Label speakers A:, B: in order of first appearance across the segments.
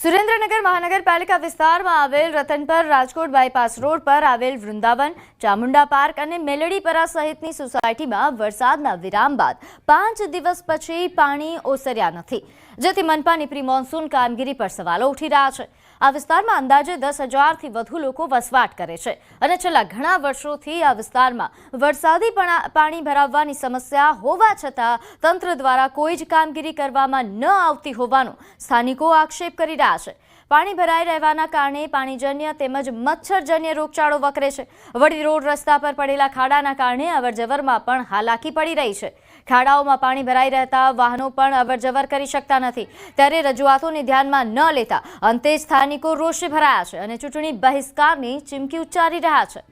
A: સુરેન્દ્રનગર મહાનગરપાલિકા વિસ્તારમાં આવેલ રતનપર રાજકોટ બાયપાસ રોડ પર આવેલ વૃંદાવન, ચામુંડા પાર્ક અને મેલડીપરા સહિતની સોસાયટીમાં વરસાદના વિરામ બાદ પાંચ દિવસ પછી પાણી ઓસર્યા નથી, જેથી મનપાની પ્રી મોન્સૂન કામગીરી પર સવાલો ઉઠી રહ્યા છે. આ વિસ્તારમાં અંદાજે દસ હજારથી વધુ લોકો વસવાટ કરે છે અને છેલ્લા ઘણા વર્ષોથી આ વિસ્તારમાં વરસાદી પણા- ભરાવવાની સમસ્યા હોવા છતાં તંત્ર દ્વારા કોઈ જ કામગીરી કરવામાં ન આવતી હોવાનો સ્થાનિકો આક્ષેપ કરી રહ્યા છે. પાણી ભરાઈ રહેવાના કારણે પાણીજન્ય તેમજ મચ્છરજન્ય રોગચાળો વકરે છે. વળી રોડ રસ્તા પર પડેલા ખાડાના કારણે અવરજવરમાં પણ હાલાકી પડી રહી છે. ખાડાઓમાં પાણી ભરાઈ રહેતા વાહનો પણ અવરજવર કરી શકતા નથી. ત્યારે રજૂઆતોને ધ્યાનમાં ન લેતા અંતે સ્થાનિકો રોષે ભરાયા છે અને ચૂંટણી બહિષ્કારની ચીમકી ઉચ્ચારી રહ્યા છે.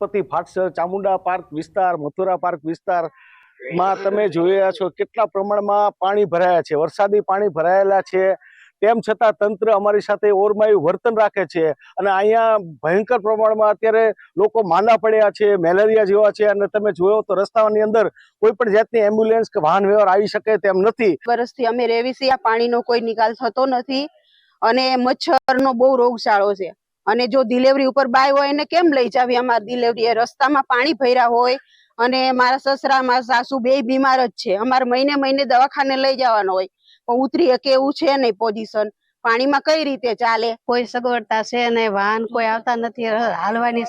B: પતિ ફાટસર, ચામુંડા પાર્ક વિસ્તાર, મથુરા પાર્ક વિસ્તારમાં તમે રહ્યા છો કેટલા પ્રમાણમાં પાણી ભરાયા છે. વરસાદી પાણી ભરાયેલા છે. તેમ છતાં તંત્ર અમારી સાથે ઓરમાયું વર્તન રાખે છે અને અહીંયા ભયંકર પ્રમાણમાં અત્યારે લોકો માંદા પડ્યા છે, મેલેરિયા જેવા છે અને તમે જોયો તો રસ્તાની અંદર કોઈ પણ જાતની એમ્બ્યુલન્સ કે વાહન વ્યવહાર આવી શકે તેમ નથી.
C: વર્ષથી અમે રેવી છીએ પાણીનો કોઈ નિકાલ થતો નથી અને મચ્છરનો બહુ રોગચાળો છે. અને જો ડિલિવરી ઉપર બાય હોય એને કેમ લઈ જાવી? અમારી ડિલિવરી રસ્તામાં પાણી ભર્યા હોય અને મારા સસરા, મારા સાસુ બે બીમાર જ છે. અમારે મહિને મહિને દવાખાને લઈ જવાનો હોય. ઉતરી એવું છે નહીં પોઝિશન પાણીમાં કઈ રીતે ચાલે?
D: કોઈ સગવડતા છે નહીં વાહન કોઈ આવતા નથી હાલવાની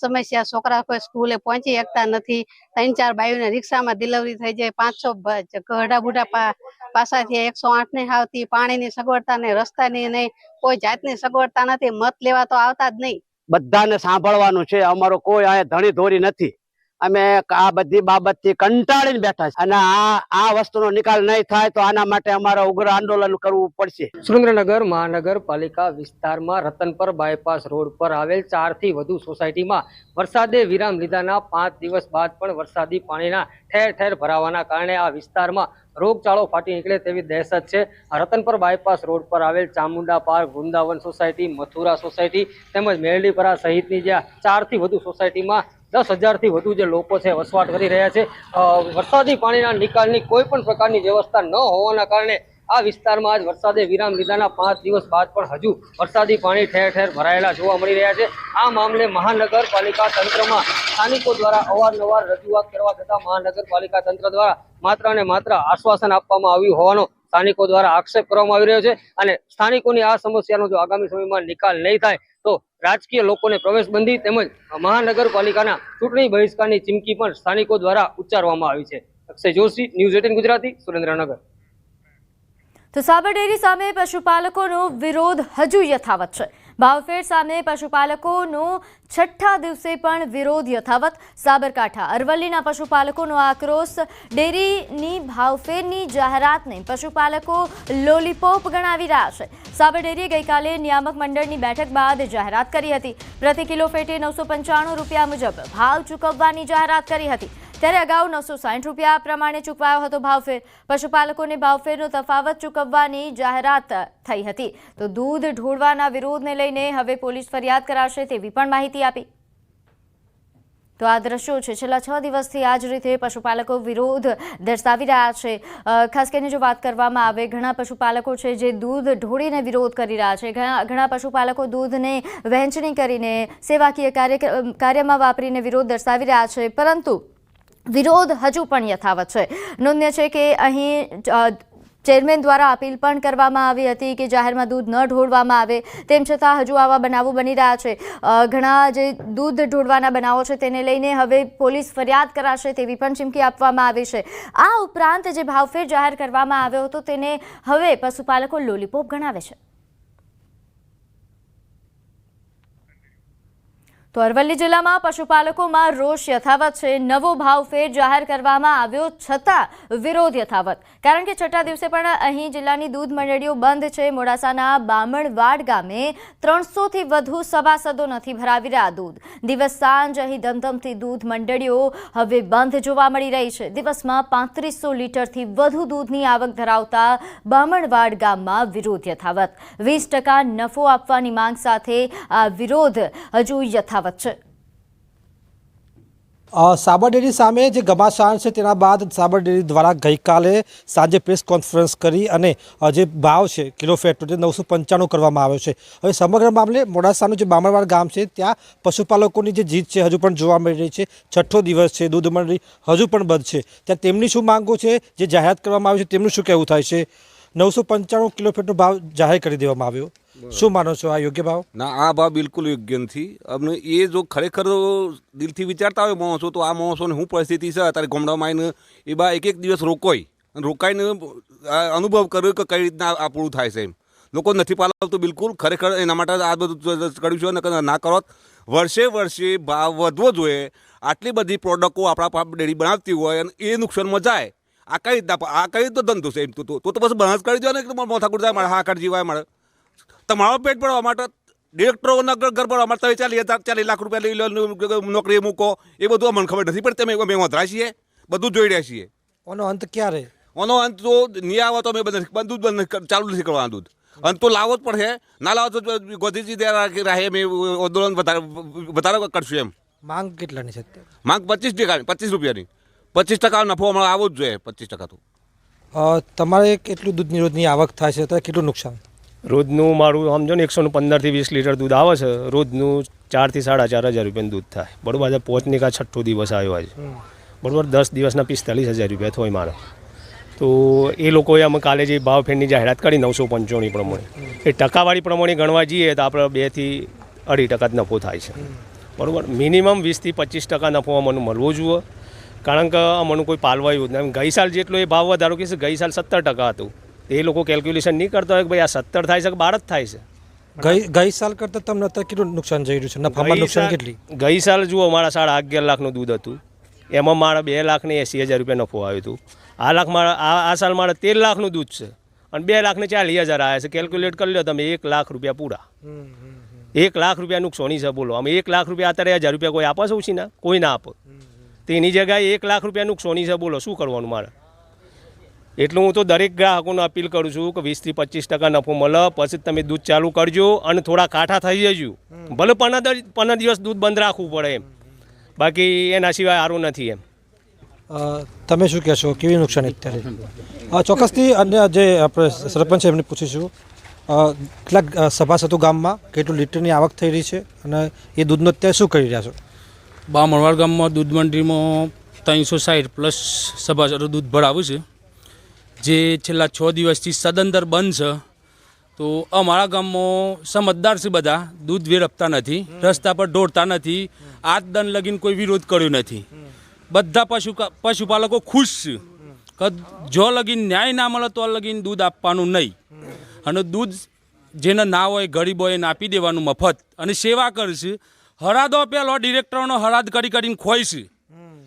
D: સમસ્યા છોકરા કોઈ સ્કૂલે પહોંચી શકતા નથી. ત્રણ ચાર બાયુને રિક્ષામાં ડિલિવરી થઈ જાય પાંચસો ઘડા બુઢા પા પાસાથી એકસો આઠ નહીં આવતી પાણીની સગવડતા નહીં રસ્તાની નહીં કોઈ જાતની સગવડતા નથી મત લેવા તો આવતા જ નહીં.
E: બધાને સાંભળવાનું છે અમારો કોઈ અહીંયા ધણી ધોરી નથી. અમે આ બધી બાબતથી કંટાળીને બેઠા છે અને આ આ વસ્તુનો નિકાલ નહીં થાય તો આના માટે અમારે ઉગ્ર આંદોલન કરવું પડશે.
F: સુરેન્દ્રનગર મહાનગરપાલિકા વિસ્તારમાં રતનપર બાયપાસ રોડ પર આવેલ ચારથી વધુ સોસાયટીમાં વરસાદે વિરામ લીધાના પાંચ દિવસ બાદ પણ વરસાદી પાણીના ઠેર ઠેર ભરાવાના કારણે આ વિસ્તારમાં રોગચાળો ફાટી નીકળે તેવી દહેશત છે. રતનપર બાયપાસ રોડ પર આવેલ Chamunda park, Vrindavan society, Mathura society તેમજ મેરડીપરા સહિતની જે ચારથી વધુ સોસાયટીમાં દસ હજારથી વધુ જે લોકો છે વસવાટ કરી રહ્યા છે. વરસાદી પાણીના નિકાલની કોઈ પણ પ્રકારની વ્યવસ્થા ન હોવાના કારણે આ વિસ્તારમાં આજ વરસાદે વિરામ લીધાના પાંચ દિવસ બાદ પણ હજુ વરસાદી પાણી ઠેર ઠેર ભરાયેલા જોવા મળી રહ્યા છે. આ મામલે મહાનગરપાલિકા તંત્રમાં સ્થાનિકો દ્વારા અવારનવાર રજૂઆત કરવા છતાં મહાનગરપાલિકા તંત્ર દ્વારા માત્ર ને માત્ર આશ્વાસન આપવામાં આવ્યું હોવાનો સ્થાનિકો દ્વારા આક્ષેપ કરવામાં આવી રહ્યો છે અને સ્થાનિકોની આ સમસ્યાનો જો આગામી સમયમાં નિકાલ નહીં થાય, તો રાજકીય લોકોને પ્રવેશ બંધી તેમજ મહાનગરપાલિકાના ચૂંટણી બહિષ્કારની ચીમકી પણ સ્થાનિકો દ્વારા ઉચ્ચારવામાં આવી છે. Akshay Joshi, news eighteen Gujarati, Surendranagar.
A: તો સાબરડેરી સામે પશુપાલકોનો વિરોધ હજુ યથાવત છે. ભાવફેર સામે પશુપાલકોનો છઠ્ઠા દિવસે પણ વિરોધ યથાવત. સાબરકાંઠા અરવલ્લીના પશુપાલકોનો આક્રોશ. ડેરીની ભાવફેરની જાહેરાતને પશુપાલકો લોલીપોપ ગણાવી રહ્યા છે. સાબર ડેરીએ ગઈકાલે નિયામક મંડળની બેઠક બાદ જાહેરાત કરી હતી. પ્રતિ કિલો ફેટે નવસો પંચાણું રૂપિયા મુજબ ભાવ ચૂકવવાની જાહેરાત કરી હતી. ત્યારે અગાઉ નવસો સાઠ રૂપિયા પ્રમાણે ચૂકવાયો હતો ભાવફેર. પશુપાલકોને ભાવફેરનો તફાવત ચૂકવવાની જાહેરાત થઈ હતી. તો દૂધ ઢોળવાના વિરોધને લઈને હવે પોલીસ ફરિયાદ કરાશે તેવી પણ માહિતી આપી. તો આ દ્રશ્યો છે, છેલ્લા છ દિવસથી આ જ રીતે પશુપાલકો વિરોધ દર્શાવી રહ્યા છે. ખાસ કરીને જો વાત કરવામાં આવે, ઘણા પશુપાલકો છે જે દૂધ ઢોળીને વિરોધ કરી રહ્યા છે. ઘણા પશુપાલકો દૂધને વહેંચણી કરીને સેવાકીય કાર્ય, કાર્યમાં વાપરીને વિરોધ દર્શાવી રહ્યા છે. પરંતુ વિરોધ હજુ પણ યથાવત છે. નોંધ્ય છે કે અહીં ચેરમેન દ્વારા અપીલ પણ કરવામાં આવી હતી કે જાહેરમાં દૂધ ન ઢોળવામાં આવે. તેમ છતાં હજુ આવા બનાવો બની રહ્યા છે. ઘણા જે દૂધ ઢોળવાના બનાવો છે તેને લઈને હવે પોલીસ ફરિયાદ કરાશે તેવી પણ ચીમકી આપવામાં આવી છે. આ ઉપરાંત જે ભાવફેર જાહેર કરવામાં આવ્યો હતો તેને હવે પશુપાલકો લોલીપોપ ગણાવે છે. તો અરવલ્લી જિલ્લામાં પશુપાલકોમાં રોષ યથાવત છે. નવો ભાવફેર જાહેર કરવામાં આવ્યો છતાં વિરોધ યથાવત. કારણ કે છઠ્ઠા દિવસે પણ અહીં જિલ્લાની દૂધ મંડળીઓ બંધ છે. મોડાસાના બામણવાડ ગામે ત્રણસોથી વધુ સભાસદો નથી ભરાવી રહ્યા દૂધ. દિવસ સાંજ અહીં ધમધમતી દૂધ મંડળીઓ હવે બંધ જોવા મળી રહી છે. દિવસમાં પાંત્રીસો લીટરથી વધુ દૂધની આવક ધરાવતા બામણવાડ ગામમાં વિરોધ યથાવત. વીસ નફો આપવાની માંગ સાથે આ વિરોધ હજુ યથાવત છે.
G: સાબરડેરી સાબર સામે જે ઘમાસાણ છે તેના બાદ સાબર ડેરી દ્વારા ગઈકાલે સાંજે પ્રેસ કોન્ફરન્સ કરી અને જે ભાવ છે, કિલો ફેટનો તે નવસો પંચાણું કરવામાં આવ્યો છે. હવે સમગ્ર મામલે મોડાસાનું જે બામણવાડ ગામ છે, ત્યાં પશુપાલકોની જે જીત છે હજુ પણ જોવા મળી રહી છે. છઠ્ઠો દિવસ છે, દૂધ મંડળી હજુ પણ બંધ છે. ત્યાં તેમની શું માંગો છે, જે જાહેરાત કરવામાં આવી છે તેમનું શું કહેવું થાય છે? નવસો પંચાણું કિલો ફેટનો ભાવ જાહેર કરી દેવામાં આવ્યો. શું માનો છો? આ યોગ્ય ભાવ?
H: ના, આ ભાવ બિલકુલ યોગ્ય નથી. અમને એ જો ખરેખર દિલથી વિચારતા હોય માણસો, તો આ માણસોને શું પરિસ્થિતિ છે? અત્યારે ગામડામાં આવીને એ બા એક એક દિવસ રોકોય. રોકાઈને અનુભવ કર્યો કે કઈ રીતના આ પૂરું થાય છે એમ. લોકો નથી પાલવતું બિલકુલ. ખરેખર એના માટે આ બધું કર્યું છે ના કરો વર્ષે વર્ષે ભાવ વધવો જોઈએ. આટલી બધી પ્રોડક્ટો આપણા ડેરી બનાવતી હોય અને એ નુકસાનમાં જાય. આ કઈ રીતના, આ કઈ રીતનો ધંધો છે એમ તો તો પછી બનાસ કરી દો ને મોથા જાય મારે હા કાઢ જીવાય મારે. તમારો પેટ ભરવા માટે ડિરેક્ટરોના ઘર ભરવા માટે તમે ચાલી હજાર ચાલીસ લાખ રૂપિયા લઈ લો નોકરી મૂકો. એ બધું અમને ખબર નથી પણ તમે અમે વધરા છીએ. બધું જોઈ રહ્યા છીએ.
G: ઓનો અંત ક્યારે?
H: ઓનો અંત તો નહીં આવે તો અમે બંધ બંધ જ બંધ ચાલુ નથી કરવાનું દૂધ. અંત તો લાવો જ પડશે. ના લાવો તો ગોધીજી રાહે અમે આંદોલન વધારે વધારે કરશું એમ.
G: માંગ કેટલાની છે
H: માંગ પચીસ ટકાની પચીસ રૂપિયાની. પચીસ ટકા નફો હમણાં આવવો જ જોઈએ પચીસ ટકા તો.
G: તમારે કેટલું દૂધની રોજની આવક થાય છે? અત્યારે કેટલું નુકસાન?
I: રોજનું મારું સમજો ને એકસો પંદરથી વીસ લીટર દૂધ આવે છે રોજનું ચારથી સાડા ચાર હજાર રૂપિયાનું દૂધ થાય. બરોબર આજે પોચની કા છઠ્ઠો દિવસ આવ્યો આજે. બરોબર દસ દિવસના પિસ્તાલીસ હજાર રૂપિયા થોય મારે. તો એ લોકોએ અમે કાલે જે ભાવ ફેરની જાહેરાત કરી નવસો પંચોણી પ્રમાણે. એ ટકાવાળી પ્રમાણે ગણવા જઈએ તો આપણે બેથી અઢી ટકા જ નફો થાય છે. બરાબર મિનિમમ વીસથી પચીસ ટકા નફો અમને મળવો જોઈએ. કારણ કે અમને કોઈ પાલવાયું જ નહીં. ગઈ સાલ જેટલો એ ભાવ વધારો કે ગઈ સાલ સત્તર ટકા હતું. એ લોકો કેલ્ક્યુલેશન નહીં કરતા હોય કે ભાઈ આ સત્તર થાય છે કે બાર જ થાય છે.
G: ગઈ ગઈ સાલ કરતાં તમને અત્યારે કેટલું નુકસાન જઈ રહ્યું છે? નફામાં નુકસાન કેટલી?
I: ગઈ સાલ જુઓ મારા સાડા અગિયાર લાખનું દૂધ હતું. એમાં મારા બે લાખને એંસી હજાર રૂપિયા નફો આવ્યો હતું. આ લાખ મારા આ આ સાલ મારા તેર લાખનું દૂધ છે. અને બે લાખને ચાલીસ હજાર આવ્યા છે. કેલ્ક્યુલેટ કરી લો તમે એક લાખ રૂપિયા પૂરા. એક લાખ રૂપિયા નુકસાની છે બોલો. અમે એક લાખ રૂપિયા અત્યારે હજાર રૂપિયા કોઈ આપે છે ઉછીના? કોઈ ના આપે. તેની જગ્યાએ એક લાખ રૂપિયા નુકસાની છે બોલો. શું કરવાનું મારે? એટલું હું તો દરેક ગ્રાહકોને અપીલ કરું છું કે વીસથી પચીસ ટકા નફો મળે પછી તમે દૂધ ચાલુ કરજો અને થોડા કાંઠા થઈ જજો. ભલે પંદર પંદર દિવસ દૂધ બંધ રાખવું પડે એમ. બાકી એના સિવાય સારું નથી એમ.
G: તમે શું કહેશો? કેવી નુકસાન અત્યારે ચોક્કસથી અન્ય જે આપણે સરપંચ છે એમને પૂછીશું કેટલાક સભાસદો ગામમાં કેટલું લીટરની આવક થઈ રહી છે અને એ દૂધનો અત્યારે શું કરી રહ્યા છો?
J: બા મણવાડ ગામમાં દૂધ મંડળીમાં ત્રણસો સાઠ પ્લસ સભાસદો દૂધ ભરાવું છે. જે છેલ્લા છ દિવસથી સદંતર બંધ છે, તો અમારા ગામમાં સમજદાર છે બધા, દૂધ વેરપતા નથી, રસ્તા પર ઢોળતા નથી આજ દન લગીને કોઈ વિરોધ કર્યો નથી. બધા પશુ પશુપાલકો ખુશ છે કે જો લગીન ન્યાય ના મળે તો લગીન દૂધ આપવાનું નહીં. અને દૂધ જેને ના હોય, ગરીબ હોય, એને આપી દેવાનું મફત. અને સેવા કરશે. હરાદો પેલો ડિરેક્ટરનો હરાદ કરી કરીને ખોઈશે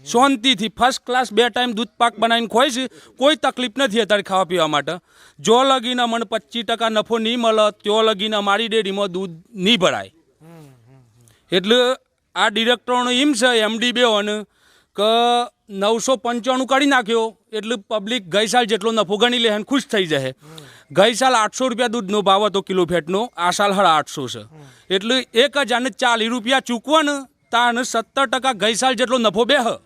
J: શાંતિથી ફર્સ્ટ ક્લાસ બે ટાઈમ દૂધ પાક બનાવીને ખોઈશે કોઈ તકલીફ નથી અત્યારે ખાવા પીવા માટે. જો લગીને મને પચીસ ટકા નફો નહીં મળે તો લગીને અમારી ડેરીમાં દૂધ નહીં ભરાય. એટલે આ ડિરેક્ટરનો એમ છે એમડી બે હોને કે નવસો પંચાણું કાઢી નાખ્યો એટલે પબ્લિક ગઈ સાલ જેટલો નફો ગણી લે ખુશ થઈ જાય ગઈ સાલ આઠસો રૂપિયા દૂધનો ભાવ હતો કિલો ફેટનો આ સાલ હળ આઠસો છે. એટલે એક હજારને ચાલીસ રૂપિયા ચૂકવો ને તાને સત્તર ટકા ગઈ સાલ જેટલો નફો બે હ
G: અ,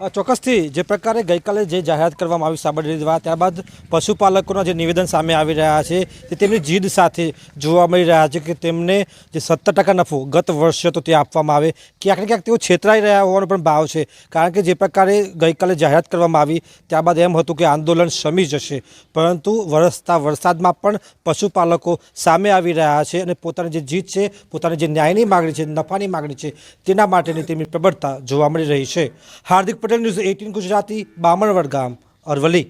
G: ચોક્કસથી જે પ્રકારે ગઈકાલે જે જાહેરાત કરવામાં આવી સાબર ડેરી દ્વારા ત્યારબાદ પશુપાલકોના જે નિવેદન સામે આવી રહ્યા છે, તે તેમની જીદ સાથે જોવા મળી રહ્યા છે કે તેમને જે સત્તર ટકા નફો ગત વર્ષે તો તે આપવામાં આવે. ક્યાંક ને ક્યાંક તેઓ છેતરાઈ રહ્યા હોવાનો પણ ભાવ છે. કારણ કે જે પ્રકારે ગઈકાલે જાહેરાત કરવામાં આવી, ત્યારબાદ એમ હતું કે આંદોલન શમી જશે. પરંતુ વરસતા વરસાદમાં પણ પશુપાલકો સામે આવી રહ્યા છે અને પોતાની જે જીત છે, પોતાની જે ન્યાયની માગણી છે, નફાની માગણી છે, તેના માટેની તેમની પ્રબળતા જોવા મળી રહી છે. હાર્દિક પટેલ ન્યૂઝ એટીન ગુજરાતી બામણવડ ગામ
A: અરવલી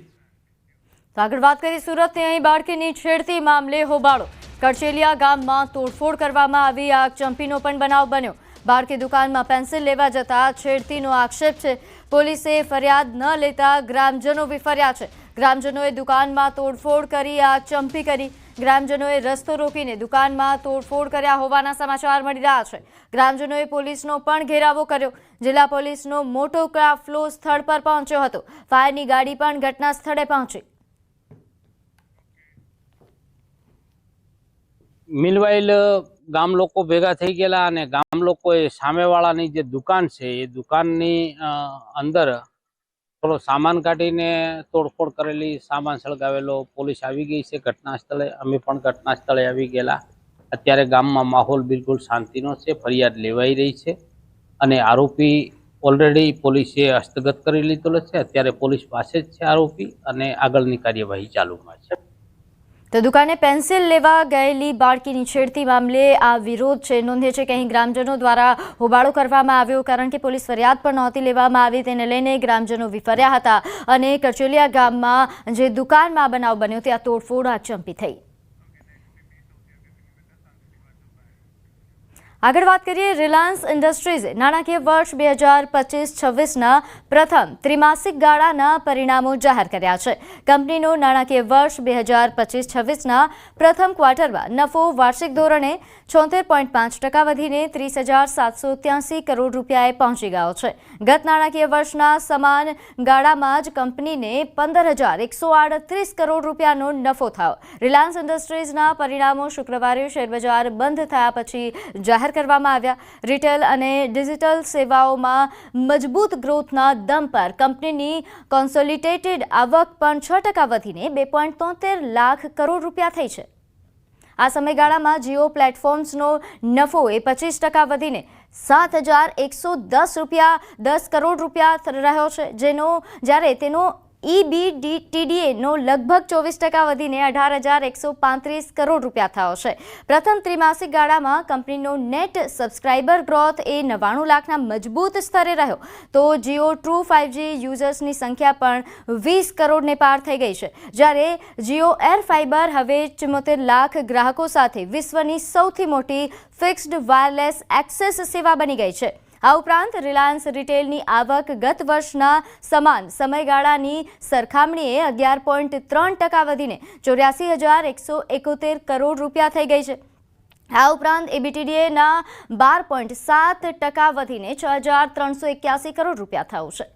A: આગળ વાત કરીએ સુરતની. અહીં બાળકીની છેડતી મામલે હોબાળો. કરચેલિયા ગામમાં તોડફોડ કરવામાં આવી. આગ ચંપીનો પણ બનાવ બન્યો. બાળકી દુકાનમાં પેન્સિલ લેવા જતા છેડતીનો આક્ષેપ છે. પોલીસે ફરિયાદ ન લેતા ગ્રામજનો વિફર્યા છે. ગ્રામજનોએ દુકાનમાં તોડફોડ કરી, આગ ચંપી કરી. ગ્રામજનોએ રસ્તો રોકીને દુકાનમાં તોડફોડ કર્યા હોવાના સમાચાર મળી રહ્યા છે. ગ્રામજનોએ પોલીસનો પણ ઘેરાવો કર્યો. જિલ્લા પોલીસનો મોટો કાફલો સ્થળ પર પહોંચ્યો હતો. ફાયરની ગાડી પણ ઘટના સ્થળે પહોંચી.
K: મિલવાઇલ ગામ લોકો ભેગા થઈ ગયેલા અને ગામ લોકોએ સામેવાળાની જે દુકાન છે, એ દુકાનની અંદર થોડો સામાન કાઢીને તોડફોડ કરેલી સામાન સળગાવેલો પોલીસ આવી ગઈ છે. ઘટના સ્થળે અમે પણ ઘટના સ્થળે આવી ગયેલા. અત્યારે ગામમાં માહોલ બિલકુલ શાંતિનો છે, ફરિયાદ લેવાઈ રહી છે અને આરોપી ઓલરેડી પોલીસે હસ્તગત કરી લીધેલો છે. અત્યારે પોલીસ પાસે જ છે આરોપી અને આગળની કાર્યવાહી ચાલુમાં છે.
A: તો દુકાને પેન્સિલ લેવા ગયેલી બાળકીની છેડતી મામલે આ વિરોધ છે. નોંધે છે કે અહીં ગ્રામજનો દ્વારા હોબાળો કરવામાં આવ્યો કારણ કે પોલીસ ફરિયાદ પણ નહોતી લેવામાં આવી. તેને લઈને ગ્રામજનો વિફર્યા હતા અને કરચોલિયા ગામમાં જે દુકાનમાં બનાવ બન્યો ત્યાં તોડફોડ આચંપી થઈ. આગળ વાત કરીએ રિલાયન્સ ઇન્ડસ્ટ્રીઝે. નાણાકીય વર્ષ બે હજાર પચીસ છવ્વીસના પ્રથમ ત્રિમાસિક ગાળાના પરિણામો જાહેર કર્યા છે. કંપનીનો નાણાકીય વર્ષ બે હજાર પચીસ છવ્વીસના પ્રથમ ક્વાર્ટરમાં નફો વાર્ષિક ધોરણે છોતેર પોઈન્ટ પાંચ ટકા વધીને ત્રીસ હજાર સાતસો ત્યાસી કરોડ રૂપિયાએ પહોંચી ગયો છે. ગત નાણાકીય વર્ષના સમાન ગાળામાં જ કંપનીને પંદર હજાર એકસો આડત્રીસ કરોડ રૂપિયાનો નફો થયો. રિલાયન્સ ઇન્ડસ્ટ્રીઝના પરિણામો શુક્રવારે શેરબજાર બંધ થયા પછી જાહેર કરવામાં આવ્યા. રિટેલ અને ડિજિટલ સેવાઓમાં મજબૂત ગ્રોથના દમ પર કંપનીની કોન્સોલિટેટેડ આવક પણ છ ટકા વધીને બે પોઈન્ટ તોતેર લાખ કરોડ રૂપિયા થઈ છે. આ સમયગાળામાં જીઓ પ્લેટફોર્મ્સનો નફો એ પચીસ ટકા વધીને સાત હજાર એકસો દસ રૂપિયા દસ કરોડ રૂપિયા રહ્યો છે. જેનો, જ્યારે તેનો ઈબીડીટીડીએનો લગભગ ચોવીસ ટકા વધીને અઢાર હજાર એકસો પાંત્રીસ કરોડ રૂપિયા થયો છે. પ્રથમ ત્રિમાસિક ગાળામાં કંપનીનો નેટ સબસ્ક્રાઇબર ગ્રોથ એ નવ્વાણું લાખના મજબૂત સ્તરે રહ્યો. તો જીઓ ટ્રુ ફાઇવજી યુઝર્સની સંખ્યા પણ વીસ કરોડને પાર થઈ ગઈ છે. જ્યારે જીઓ એર ફાઇબર હવે ચુમ્મોતેર લાખ ગ્રાહકો સાથે વિશ્વની સૌથી મોટી ફિક્સ્ડ વાયરલેસ એક્સેસ સેવા બની ગઈ છે. આ ઉપરાંત રિલાયન્સ રિટેલની આવક ગત વર્ષના સમાન સમયગાળાની સરખામણીએ અગિયાર પોઈન્ટ ત્રણ ટકા વધીને ચોર્યાસી હજાર એકસો એકોતેર કરોડ રૂપિયા થઈ ગઈ છે. આ ઉપરાંત એબીટીડીએના બાર પોઈન્ટ સાત ટકા વધીને છ હજાર ત્રણસો એક્યાસી કરોડ રૂપિયા થયું છે.